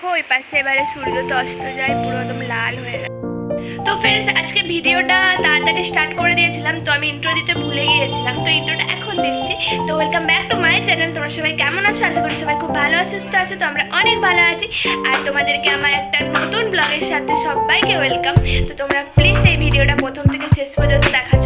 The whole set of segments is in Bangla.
দেখো, ওই পাশে এবারে সূর্য তো অস্ত যায়, পুরো একদম লাল হয়ে গেছে। তো ফ্রেন্ডস আজকে ভিডিওটা তাড়াতাড়ি স্টার্ট করে দিয়েছিলাম, তো আমি ইন্ট্রো দিতে ভুলে গিয়েছিলাম। তো ইন্ট্রোটা এখন দিচ্ছি। তো welcome back to my channel তোমরা সবাই কেমন আছো? আশা করি সবাই খুব ভালো আছো, সুস্থ আছো, তো আমরা অনেক ভালো আছি। আর তোমাদেরকে আমার একটা নতুন ব্লগের সাথে সবাইকে ওয়েলকাম তো তোমরা প্লিজ এই ভিডিওটা প্রথম থেকে শেষ পর্যন্ত দেখার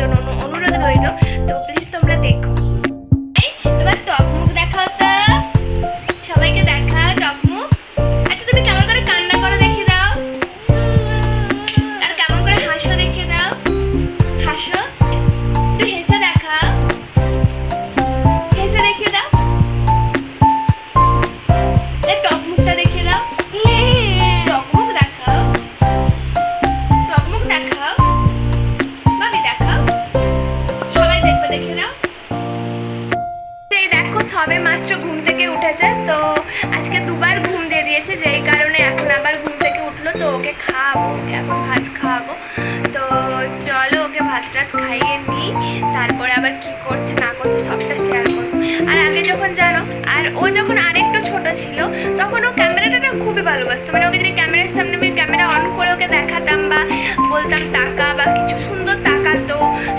ভাত খাইয়ে নিই, তারপরে আবার কি করছে না করছে সবটা শেয়ার করব। আর আগে যখন জানো, আর ও যখন আরেকটু ছোট ছিল, তখন ও ক্যামেরাটা খুবই ভালোবাসতো। মানে ওকে যদি ক্যামেরার সামনে আমি ক্যামেরা অন করে ওকে দেখাতাম বা বলতাম টাকা বা কিছু সুন্দর তাকাতো,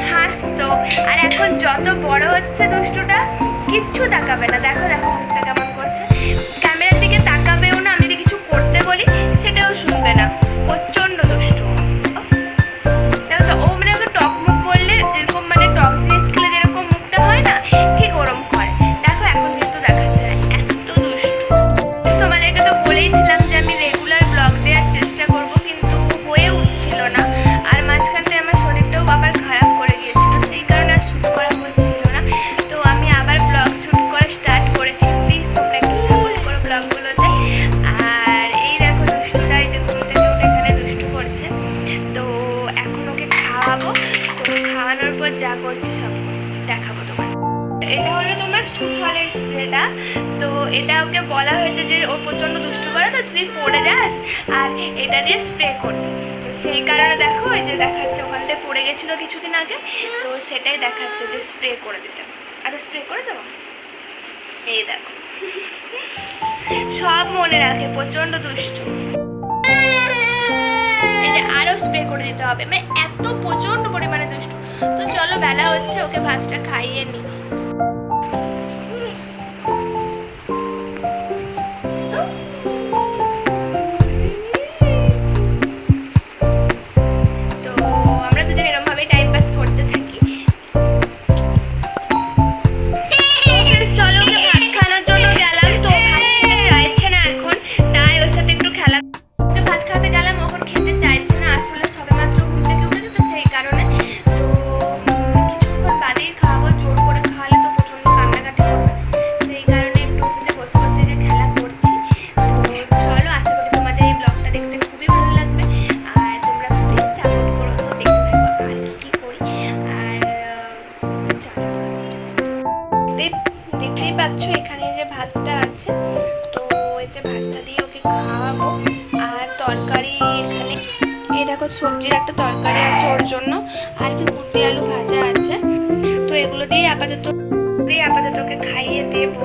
হাসতো। আর এখন যত বড় হচ্ছে দুষ্টুটা, কিচ্ছু তাকাবে না। দেখো দেখো, মুখটা কেমন করছে। তো এটা ওকে বলা হয়েছে যে ও প্রচণ্ড দুষ্টু করে, তো তুই পড়ে যাস আর এটা দিয়ে স্প্রে করবি। সেই কারণে দেখো, এই যে দেখাচ্ছে ওখানটায় পড়ে গেছিল কিছুদিন আগে, তো সেটাই দেখাচ্ছে যে স্প্রে করে দিতে। আচ্ছা স্প্রে করে দেবো? এই দেখো। সব মনে রাখে, প্রচণ্ড দুষ্টু। আরও স্প্রে করে দিতে হবে। মানে এত প্রচণ্ড পরিমাণে দুষ্টু। তো চলো, বেলা হচ্ছে, ওকে ভাতটা খাইয়ে নিই দেখো, সবজির একটা তরকারি আছে ওর জন্য, আর যে কুর্তি আলু ভাজা আছে। তো এগুলো দিয়ে আপাতত দিয়ে আপাতত ওকে খাইয়ে দেবো।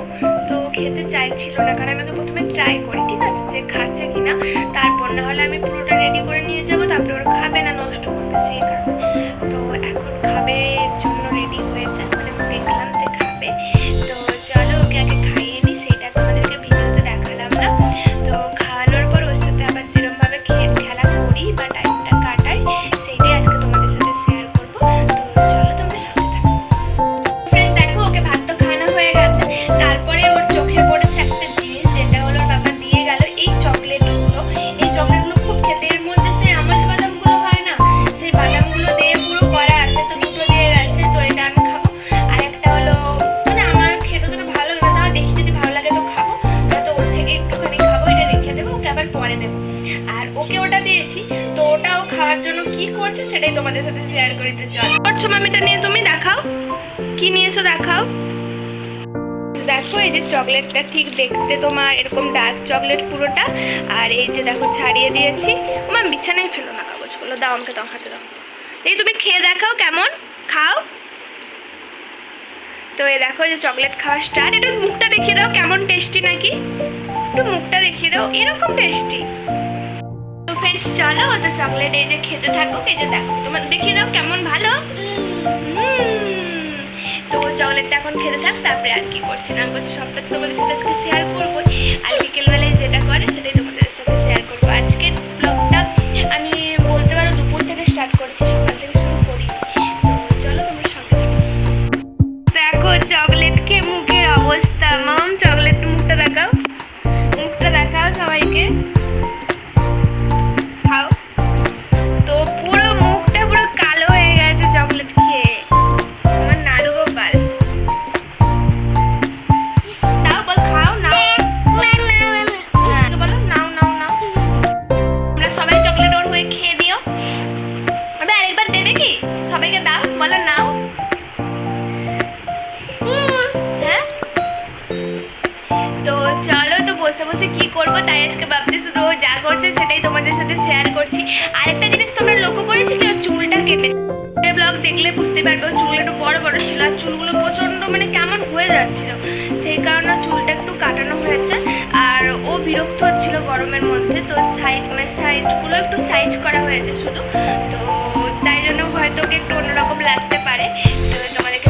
তো খেতে চাইছিল না, কারণ আমি তো প্রথমে ট্রাই করি, ঠিক আছে, যে খাচ্ছে কিনা। তারপর না হলে আমি পুরোটা রেডি করে নিয়ে যাব, তারপরে ওর খাবে না, নষ্ট করবে, সেই কারণে। চকলেটটা ঠিক দেখতে তোমার এরকম ডার্ক চকলেট পুরোটা। আর এই যে দেখো, ছাড়িয়ে দিয়েছি। মা, বিছানায় ফেলো না কাগজগুলো, দাও আমাকে দাও হাতে, দাও। এই তুমি খেয়ে দেখাও কেমন, খাও। তো এই দেখো যে চকলেট খাওয়া স্টার্ট এটা মুখটা দেখিয়ে দাও, কেমন টেস্টি নাকি? একটু মুখটা দেখিয়ে দাও, এরকম টেস্টি তো ফ্রেন্ডস চলো তো চকলেট এই যে খেতে থাকুক, এই যে দেখো, তোমার দেখিয়ে দাও কেমন ভালো। চকলেটটা এখন খেতে থাক, তারপরে আর কি করছি। না করছি সবটা তো তোমাদের সাথে আজকে শেয়ার করব। আর বিকেলবেলায় যেটা করে সেটাই করছে সেটাই তোমাদের সাথে শেয়ার করছি। আরেকটা জিনিস তোমরা লক্ষ্য করেছি কি চুলটা কেটে ব্লগ দেখলে বুঝতে পারবে, চুল একটু বড় বড় ছিল আর চুলগুলো প্রচণ্ড মানে কেমন হয়ে যাচ্ছিল। সেই কারণে চুলটা একটু কাটানো হয়েছে। আর ও বিরক্ত হচ্ছিল গরমের মধ্যে, তো সাইড মানে সাইজগুলো একটু সাইজ করা হয়েছে শুধু। তো তাই জন্য হয়তো ওকে একটু অন্যরকম লাগতে পারে। তো তোমাদেরকে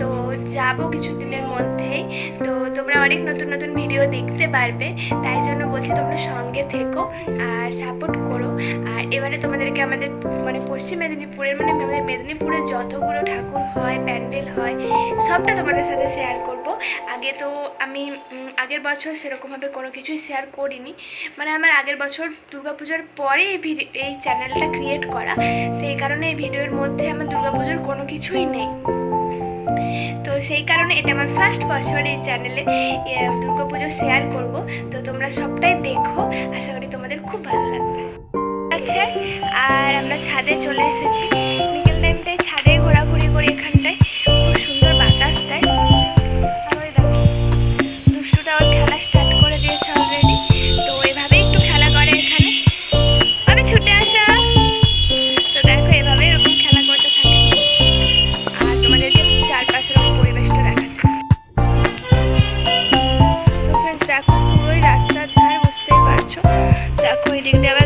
তো যাব কিছুদিনের মধ্যেই। তো তোমরা অনেক নতুন নতুন ভিডিও দেখতে পারবে। তাই জন্য বলছি তোমরা সঙ্গে থেকো আর সাপোর্ট করো। আর এবারে তোমাদেরকে আমাদের মানে পশ্চিম মেদিনীপুরের মানে আমাদের মেদিনীপুরের যতগুলো ঠাকুর হয়, প্যান্ডেল হয়, সবটা তোমাদের সাথে শেয়ার করব। আগে তো আমি আগের বছর সেরকমভাবে কোনো কিছুই শেয়ার করিনি। মানে আমার আগের বছর দুর্গাপুজোর পরে এই এই চ্যানেলটা ক্রিয়েট করা। সেই কারণে এই ভিডিওর মধ্যে আমার দুর্গাপুজোর কোনো কিছুই নেই। সেই কারণে এটা আমার ফার্স্ট বছর এই চ্যানেলে দুর্গাপুজো শেয়ার করব। তো তোমরা সবটাই দেখো, আশা করি তোমাদের খুব ভালো লাগবে। আছে আর আমরা ছাদে চলে এসেছি। বিকেল টাইমটায় ছাদে ঘোরাঘুরি করি এখানটায়। দেখো এদিক দিয়ে আবার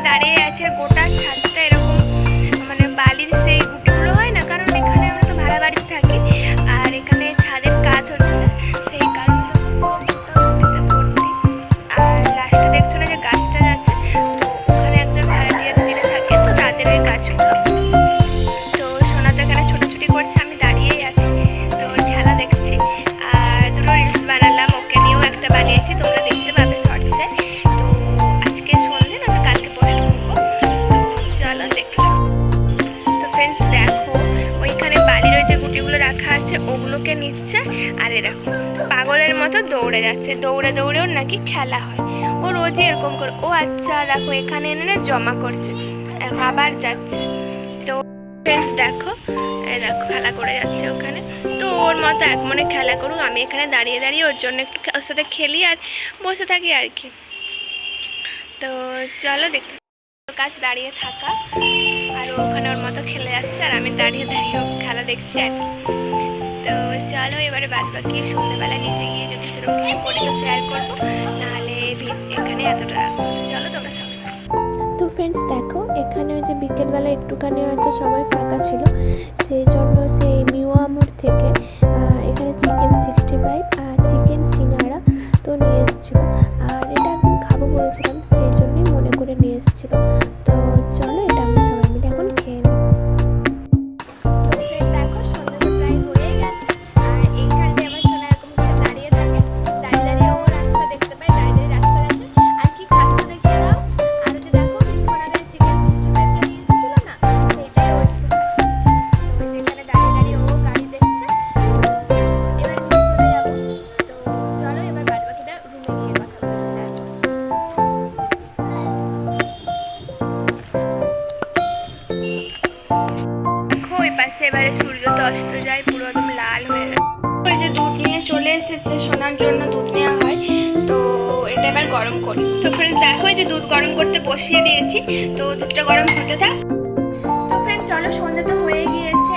দাঁড়িয়ে আছে গোটা ছাদটা এরকম মানে বালির সেই দৌড়ে যাচ্ছে, দৌড়ে দৌড়েও নাকি খেলা হয়। ও রোজই এরকম করে, ও আচ্ছা দেখো এখানে এনে জমা করছে। আবার যাচ্ছে। তো ফ্রেন্ডস দেখো দেখো খেলা করে যাচ্ছে ওখানে। তো ওর মতো এক মনে খেলা করুক, আমি এখানে দাঁড়িয়ে দাঁড়িয়ে ওর জন্য একটু ওর সাথে খেলি আর বসে থাকি আর কি। তো চলো দেখতে ওর কাছে দাঁড়িয়ে থাকা। আর ওখানে ওর মতো খেলে যাচ্ছে আর আমি দাঁড়িয়ে দাঁড়িয়ে খেলা দেখছি আর। চলো, এবারে বাদ বাকি সন্ধ্যেবেলা নিচে গিয়ে যদি সেরকম কিছু করি তো শেয়ার করব। নাহলে এখানে এতটা চলো তোমরা সবাই। তো ফ্রেন্ডস দেখো, এখানে ওই যে বিকেলবেলা একটুখানি হয়তো সবাই ফাঁকা ছিল। সেই জন্য সেই মিওয়ামোর থেকে এখানে চিকেন সিক্সটি ফাইভ আর চিকেন গরম করি। তো ফ্রেন্ডস দেখো যে দুধ গরম করতে বসিয়ে দিয়েছি। তো দুধটা গরম হতে থাক। তো ফ্রেন্ডস চলো, সন্ধ্যা তো হয়ে গিয়েছে।